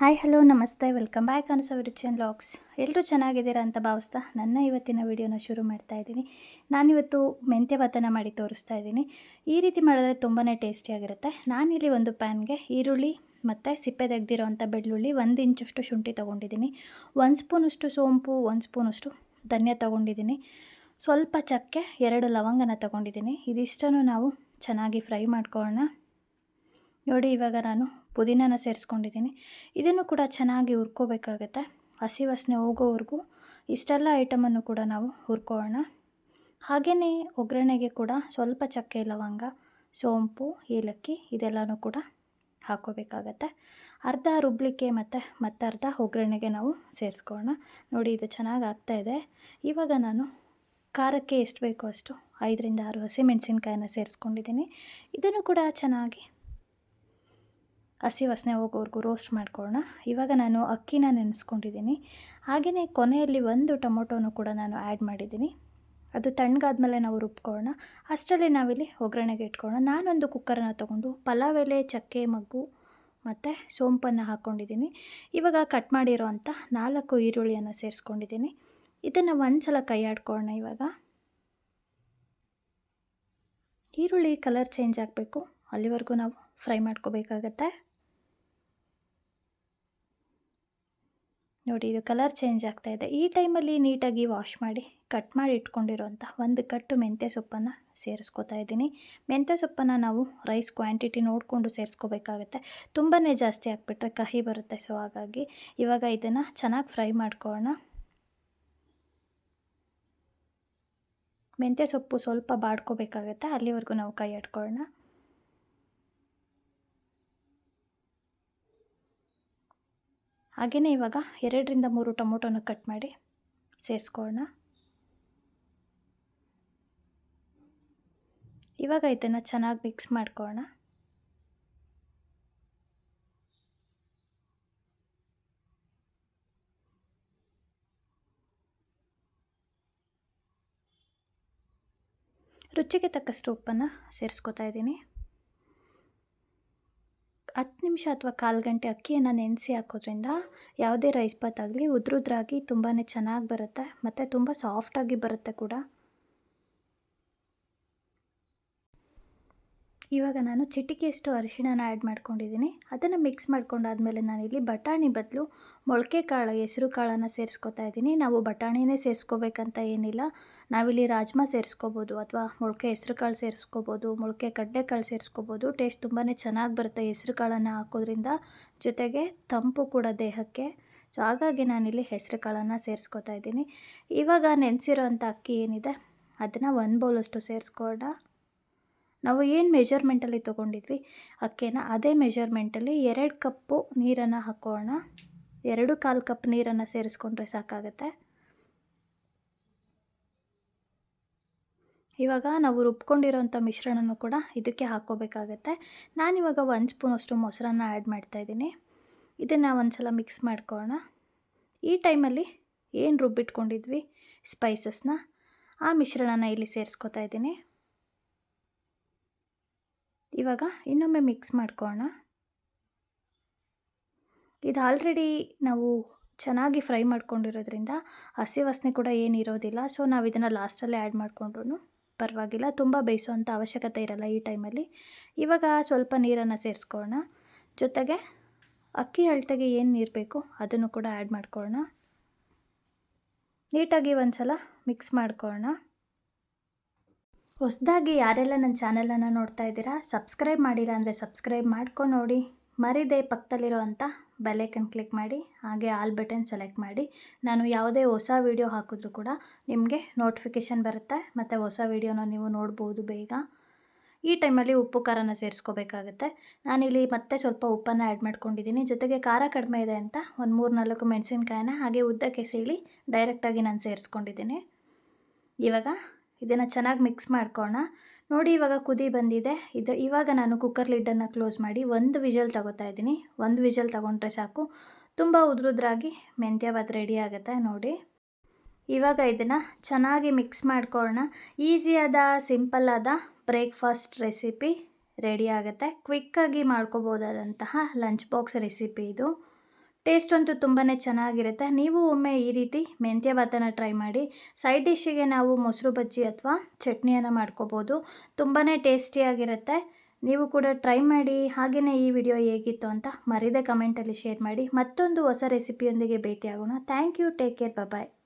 Hi, hello, ನಮಸ್ತೆ. Welcome back ಅನ್ಸೋ ರಿಚನ್ ಲಾಗ್ಸ್ ಎಲ್ಲರೂ ಚೆನ್ನಾಗಿದ್ದೀರಾ ಅಂತ ಭಾವಿಸ್ತಾ ನನ್ನ ಇವತ್ತಿನ ವಿಡಿಯೋನ ಶುರು ಮಾಡ್ತಾ ಇದ್ದೀನಿ. ನಾನಿವತ್ತು ಮೆಂತ್ಯ ಭಾತನ ಮಾಡಿ ತೋರಿಸ್ತಾ ಇದ್ದೀನಿ. ಈ ರೀತಿ ಮಾಡಿದ್ರೆ ತುಂಬಾ ಟೇಸ್ಟಿಯಾಗಿರುತ್ತೆ ನಾನಿಲ್ಲಿ ಒಂದು ಪ್ಯಾನ್ಗೆ ಈರುಳ್ಳಿ ಮತ್ತು ಸಿಪ್ಪೆ ತೆಗೆದಿರೋವಂಥ ಬೆಳ್ಳುಳ್ಳಿ ಒಂದು ಇಂಚಷ್ಟು ಶುಂಠಿ ತೊಗೊಂಡಿದ್ದೀನಿ. ಒಂದು ಸ್ಪೂನಷ್ಟು ಸೋಂಪು, ಒಂದು ಸ್ಪೂನಷ್ಟು ಧನ್ಯ ತೊಗೊಂಡಿದ್ದೀನಿ. ಸ್ವಲ್ಪ ಚಕ್ಕೆ ಎರಡು ಲವಂಗನ ತೊಗೊಂಡಿದ್ದೀನಿ. ಇದಿಷ್ಟನ್ನು ನಾವು ಚೆನ್ನಾಗಿ ಫ್ರೈ ಮಾಡ್ಕೊಳ್ಳೋಣ. ನೋಡಿ, ಇವಾಗ ನಾನು ಪುದೀನಾನ ಸೇರಿಸ್ಕೊಂಡಿದ್ದೀನಿ. ಇದನ್ನು ಕೂಡ ಚೆನ್ನಾಗಿ ಹುರ್ಕೋಬೇಕಾಗತ್ತೆ. ಹಸಿ ವಾಸನೆ ಹೋಗೋವರೆಗೂ ಇಷ್ಟೆಲ್ಲ ಐಟಮನ್ನು ಕೂಡ ನಾವು ಹುರ್ಕೊಳ್ಳೋಣ ಹಾಗೆಯೇ ಒಗ್ಗರಣೆಗೆ ಕೂಡ ಸ್ವಲ್ಪ ಚಕ್ಕೆ ಲವಂಗ, ಸೋಂಪು, ಏಲಕ್ಕಿ ಇದೆಲ್ಲನೂ ಕೂಡ ಹಾಕೋಬೇಕಾಗತ್ತೆ. ಅರ್ಧ ರುಬ್ಲಿಕ್ಕೆ ಮತ್ತು ಮತ್ತರ್ಧ ಒಗ್ಗರಣೆಗೆ ನಾವು ಸೇರಿಸ್ಕೊಳ್ಳೋಣ. ನೋಡಿ, ಇದು ಚೆನ್ನಾಗಿ ಆಗ್ತಾ ಇದೆ. ಇವಾಗ ನಾನು ಖಾರಕ್ಕೆ ಎಷ್ಟು ಬೇಕೋ ಅಷ್ಟು ಐದರಿಂದ ಆರು ಹಸಿಮೆಣಸಿನ್ಕಾಯನ್ನ ಸೇರಿಸ್ಕೊಂಡಿದ್ದೀನಿ. ಇದನ್ನು ಕೂಡ ಚೆನ್ನಾಗಿ ಹಸಿ ವಾಸನೆ ಹೋಗೋವರೆಗೂ ರೋಸ್ಟ್ ಮಾಡ್ಕೊಳ್ಳೋಣ. ಇವಾಗ ನಾನು ಅಕ್ಕಿನ ನೆನೆಸ್ಕೊಂಡಿದ್ದೀನಿ. ಹಾಗೆಯೇ ಕೊನೆಯಲ್ಲಿ ಒಂದು ಟೊಮೊಟೊನು ಕೂಡ ನಾನು ಆ್ಯಡ್ ಮಾಡಿದ್ದೀನಿ. ಅದು ತಣ್ಣಗಾದ್ಮೇಲೆ ನಾವು ರುಬ್ಕೊಳ್ಳೋಣ. ಅಷ್ಟರಲ್ಲಿ ನಾವಿಲ್ಲಿ ಒಗ್ಗರಣೆಗೆ ಇಟ್ಕೊಳ್ಳೋಣ. ನಾನೊಂದು ಕುಕ್ಕರನ್ನ ತೊಗೊಂಡು ಪಲಾವ್ ಎಲೆ, ಚಕ್ಕೆ, ಮಗ್ಗು ಮತ್ತು ಸೋಂಪನ್ನು ಹಾಕ್ಕೊಂಡಿದ್ದೀನಿ. ಇವಾಗ ಕಟ್ ಮಾಡಿರೋ ಅಂಥ ನಾಲ್ಕು ಈರುಳ್ಳಿಯನ್ನು ಸೇರಿಸ್ಕೊಂಡಿದ್ದೀನಿ. ಇದನ್ನು ಒಂದು ಸಲ ಕೈ ಆಡ್ಕೊಳ್ಳೋಣ ಇವಾಗ. ಈರುಳ್ಳಿ ಕಲರ್ ಚೇಂಜ್ ಆಗಬೇಕು. ಅಲ್ಲಿವರೆಗೂ ನಾವು ಫ್ರೈ ಮಾಡ್ಕೋಬೇಕಾಗತ್ತೆ. ನೋಡಿ, ಇದು ಕಲರ್ ಚೇಂಜ್ ಆಗ್ತಾ ಇದೆ. ಈ ಟೈಮಲ್ಲಿ ನೀಟಾಗಿ ವಾಶ್ ಮಾಡಿ, ಕಟ್ ಮಾಡಿ ಇಟ್ಕೊಂಡಿರೋಂಥ ಒಂದು ಕಟ್ಟು ಮೆಂತ್ಯ ಸೊಪ್ಪನ್ನು ಸೇರಿಸ್ಕೊತಾ ಇದ್ದೀನಿ. ಮೆಂತ್ಯ ಸೊಪ್ಪನ್ನು ನಾವು ರೈಸ್ ಕ್ವಾಂಟಿಟಿ ನೋಡಿಕೊಂಡು ಸೇರಿಸ್ಕೋಬೇಕಾಗುತ್ತೆ. ತುಂಬಾ ಜಾಸ್ತಿ ಹಾಕ್ಬಿಟ್ರೆ ಕಹಿ ಬರುತ್ತೆ. ಸೊ, ಹಾಗಾಗಿ ಇವಾಗ ಇದನ್ನು ಚೆನ್ನಾಗಿ ಫ್ರೈ ಮಾಡ್ಕೊಳ್ಳೋಣ. ಮೆಂತ್ಯ ಸೊಪ್ಪು ಸ್ವಲ್ಪ ಬಾಡ್ಕೋಬೇಕಾಗತ್ತೆ. ಅಲ್ಲಿವರೆಗೂ ನಾವು ಕೈ ಇಟ್ಕೊಳ್ಳೋಣ ಹಾಗೆಯೇ ಇವಾಗ ಎರಡರಿಂದ ಮೂರು ಟೊಮೊಟೊನ ಕಟ್ ಮಾಡಿ ಸೇರಿಸ್ಕೊಳ್ಳೋಣ. ಇವಾಗ ಇದನ್ನು ಚೆನ್ನಾಗಿ ಮಿಕ್ಸ್ ಮಾಡ್ಕೊಳ್ಳೋಣ. ರುಚಿಗೆ ತಕ್ಕಷ್ಟು ಉಪ್ಪನ್ನು ಸೇರಿಸ್ಕೊತಾ ಇದ್ದೀನಿ. ಹತ್ತು ನಿಮಿಷ ಅಥವಾ ಕಾಲು ಗಂಟೆ ಅಕ್ಕಿಯನ್ನು ನೆನೆಸಿ ಹಾಕೋದ್ರಿಂದ ಯಾವುದೇ ರೈಸ್ ಬಾತ್ ಆಗಲಿ ಉದ್ರುದ್ರಾಗಿ ತುಂಬಾ ಚೆನ್ನಾಗಿ ಬರುತ್ತೆ ಮತ್ತು ತುಂಬ ಸಾಫ್ಟಾಗಿ ಬರುತ್ತೆ ಕೂಡ. ಇವಾಗ ನಾನು ಚಿಟಿಕೆಯಷ್ಟು ಅರಿಶಿಣನ ಆ್ಯಡ್ ಮಾಡ್ಕೊಂಡಿದ್ದೀನಿ. ಅದನ್ನು ಮಿಕ್ಸ್ ಮಾಡ್ಕೊಂಡಾದಮೇಲೆ ನಾನಿಲ್ಲಿ ಬಟಾಣಿ ಬದಲು ಮೊಳಕೆ ಕಾಳು, ಹೆಸರು ಕಾಳನ್ನು ಸೇರಿಸ್ಕೊತಾ ಇದ್ದೀನಿ. ನಾವು ಬಟಾಣಿನೇ ಸೇರಿಸ್ಕೋಬೇಕಂತ ಏನಿಲ್ಲ. ನಾವಿಲ್ಲಿ ರಾಜ್ಮಾ ಸೇರಿಸ್ಕೋಬೋದು ಅಥವಾ ಮೊಳಕೆ ಹೆಸರು ಕಾಳು ಸೇರಿಸ್ಕೋಬೋದು, ಮೊಳಕೆ ಕಡಲೆಕಾಳು ಸೇರಿಸ್ಕೋಬೋದು. ಟೇಸ್ಟ್ ತುಂಬಾ ಚೆನ್ನಾಗಿ ಬರುತ್ತೆ ಹೆಸರು ಕಾಳನ್ನು ಹಾಕೋದ್ರಿಂದ. ಜೊತೆಗೆ ತಂಪು ಕೂಡ ದೇಹಕ್ಕೆ. ಸೊ ಹಾಗಾಗಿ ನಾನಿಲ್ಲಿ ಹೆಸರು ಕಾಳನ್ನು ಸೇರಿಸ್ಕೊತಾ ಇದ್ದೀನಿ. ಇವಾಗ ನೆನೆಸಿರೋ ಅಕ್ಕಿ ಏನಿದೆ? ಅದನ್ನು ಒಂದು ಬೌಲಷ್ಟು ಸೇರಿಸ್ಕೊಳ್ಳೋಣ ನಾವು ಏನು ಮೆಜರ್ಮೆಂಟಲ್ಲಿ ತೊಗೊಂಡಿದ್ವಿ? ಅಕ್ಕಿನ ಅದೇ ಮೆಜರ್ಮೆಂಟಲ್ಲಿ ಎರಡು ಕಪ್ಪು ನೀರನ್ನು ಹಾಕೋಣ. ಎರಡು ಕಾಲು ಕಪ್ ನೀರನ್ನು ಸೇರಿಸ್ಕೊಂಡ್ರೆ ಸಾಕಾಗುತ್ತೆ. ಇವಾಗ ನಾವು ರುಬ್ಕೊಂಡಿರೋಂಥ ಮಿಶ್ರಣನೂ ಕೂಡ ಇದಕ್ಕೆ ಹಾಕ್ಕೋಬೇಕಾಗತ್ತೆ ನಾನಿವಾಗ ಒಂದು ಸ್ಪೂನಷ್ಟು ಮೊಸರನ್ನ ಆ್ಯಡ್ ಮಾಡ್ತಾಯಿದ್ದೀನಿ ಇದನ್ನು ಒಂದು ಸಲ ಮಿಕ್ಸ್ ಮಾಡ್ಕೊಳ್ಳೋಣ ಈ ಟೈಮಲ್ಲಿ ಏನು ರುಬ್ಬಿಟ್ಕೊಂಡಿದ್ವಿ? ಸ್ಪೈಸಸ್ನ ಆ ಮಿಶ್ರಣನ ಇಲ್ಲಿ ಸೇರಿಸ್ಕೊತಾ ಇದ್ದೀನಿ. ಇವಾಗ ಇನ್ನೊಮ್ಮೆ ಮಿಕ್ಸ್ ಮಾಡ್ಕೊಳ್ಳೋಣ ಇದು ಆಲ್ರೆಡಿ ನಾವು ಚೆನ್ನಾಗಿ ಫ್ರೈ ಮಾಡ್ಕೊಂಡಿರೋದ್ರಿಂದ ಹಸಿ ವಾಸನೆ ಕೂಡ ಏನಿರೋದಿಲ್ಲ ಸೊ ನಾವು ಇದನ್ನು ಲಾಸ್ಟಲ್ಲೇ ಆ್ಯಡ್ ಮಾಡಿಕೊಂಡ್ರು ಪರವಾಗಿಲ್ಲ, ತುಂಬ ಬೇಯಿಸುವಂಥ ಅವಶ್ಯಕತೆ ಇರಲ್ಲ ಈ ಟೈಮಲ್ಲಿ ಇವಾಗ ಸ್ವಲ್ಪ ನೀರನ್ನು ಸೇರಿಸ್ಕೊಳ್ಳೋಣ ಜೊತೆಗೆ ಅಕ್ಕಿ ಅಳತೆಗೆ ಏನು ನೀರು ಬೇಕು ಅದನ್ನು ಕೂಡ ಆ್ಯಡ್ ಮಾಡ್ಕೊಳ್ಳೋಣ ನೀಟಾಗಿ ಒಂದು ಸಲ ಮಿಕ್ಸ್ ಮಾಡ್ಕೊಳ್ಳೋಣ ಹೊಸದಾಗಿ ಯಾರೆಲ್ಲ ನನ್ನ ಚಾನಲನ್ನು ನೋಡ್ತಾ ಇದ್ದೀರಾ, ಸಬ್ಸ್ಕ್ರೈಬ್ ಮಾಡಿಲ್ಲ ಅಂದರೆ ಸಬ್ಸ್ಕ್ರೈಬ್ ಮಾಡ್ಕೊಂಡು ನೋಡಿ. ಮರಿದೆ ಪಕ್ಕದಲ್ಲಿರೋ ಅಂಥ ಬೆಲೈಕನ್ ಕ್ಲಿಕ್ ಮಾಡಿ, ಹಾಗೆ ಆಲ್ ಬಟನ್ ಸೆಲೆಕ್ಟ್ ಮಾಡಿ. ನಾನು ಯಾವುದೇ ಹೊಸ ವೀಡಿಯೋ ಹಾಕಿದ್ರೂ ಕೂಡ ನಿಮಗೆ ನೋಟಿಫಿಕೇಷನ್ ಬರುತ್ತೆ. ಮತ್ತು ಹೊಸ ವೀಡಿಯೋನ ನೀವು ನೋಡ್ಬೋದು ಬೇಗ. ಈ ಟೈಮಲ್ಲಿ ಉಪ್ಪು, ಖಾರನ ಸೇರಿಸ್ಕೋಬೇಕಾಗುತ್ತೆ. ನಾನಿಲ್ಲಿ ಮತ್ತೆ ಸ್ವಲ್ಪ ಉಪ್ಪನ್ನು ಆ್ಯಡ್ ಮಾಡ್ಕೊಂಡಿದ್ದೀನಿ. ಜೊತೆಗೆ ಖಾರ ಕಡಿಮೆ ಇದೆ ಅಂತ ಒಂದು ಮೂರು ನಾಲ್ಕು ಮೆಣಸಿನಕಾಯಿನ ಹಾಗೆ ಉದ್ದಕ್ಕೆ ಸೀಳಿ ಡೈರೆಕ್ಟಾಗಿ ನಾನು ಸೇರಿಸ್ಕೊಂಡಿದ್ದೀನಿ. ಇವಾಗ ಇದನ್ನು ಚೆನ್ನಾಗಿ ಮಿಕ್ಸ್ ಮಾಡ್ಕೋಣ ನೋಡಿ ಇವಾಗ ಕುದಿ ಬಂದಿದೆ. ಇದು ಇವಾಗ ನಾನು ಕುಕ್ಕರ್ ಲಿಡ್ಡನ್ನು ಕ್ಲೋಸ್ ಮಾಡಿ ಒಂದು ವಿಜಲ್ ತಗೋತಾ ಇದ್ದೀನಿ. ಒಂದು ವಿಜಲ್ ತಗೊಂಡ್ರೆ ಸಾಕು. ತುಂಬ ಉದ್ರುದ್ರಾಗಿ ಮೆಂತ್ಯ ಭಾತ್ ರೆಡಿ ಆಗುತ್ತೆ ನೋಡಿ. ಇವಾಗ ಇದನ್ನು ಚೆನ್ನಾಗಿ ಮಿಕ್ಸ್ ಮಾಡ್ಕೊಳ್ಳೋಣ ಈಸಿಯಾದ ಸಿಂಪಲ್ಲಾದ ಬ್ರೇಕ್ಫಾಸ್ಟ್ ರೆಸಿಪಿ ರೆಡಿ ಆಗುತ್ತೆ. ಕ್ವಿಕ್ಕಾಗಿ ಮಾಡ್ಕೋಬೋದಾದಂತಹ ಲಂಚ್ ಬಾಕ್ಸ್ ರೆಸಿಪಿ ಇದು. ಟೇಸ್ಟ್ ಅಂತೂ ತುಂಬಾ ಚೆನ್ನಾಗಿರುತ್ತೆ. ನೀವು ಒಮ್ಮೆ ಈ ರೀತಿ ಮೆಂತ್ಯ ಭಾತನ ಟ್ರೈ ಮಾಡಿ. ಸೈಡ್ ಡಿಶ್ಶಿಗೆ ನಾವು ಮೊಸರು ಬಜ್ಜಿ ಅಥವಾ ಚಟ್ನಿಯನ್ನು ಮಾಡ್ಕೋಬೋದು. ತುಂಬಾ ಟೇಸ್ಟಿಯಾಗಿರುತ್ತೆ ನೀವು ಕೂಡ ಟ್ರೈ ಮಾಡಿ. ಹಾಗೆಯೇ ಈ ವಿಡಿಯೋ ಹೇಗಿತ್ತು ಅಂತ ಮರಿದೇ ಕಮೆಂಟಲ್ಲಿ ಶೇರ್ ಮಾಡಿ. ಮತ್ತೊಂದು ಹೊಸ ರೆಸಿಪಿಯೊಂದಿಗೆ ಭೇಟಿಯಾಗೋಣ. Thank you. Take care. Bye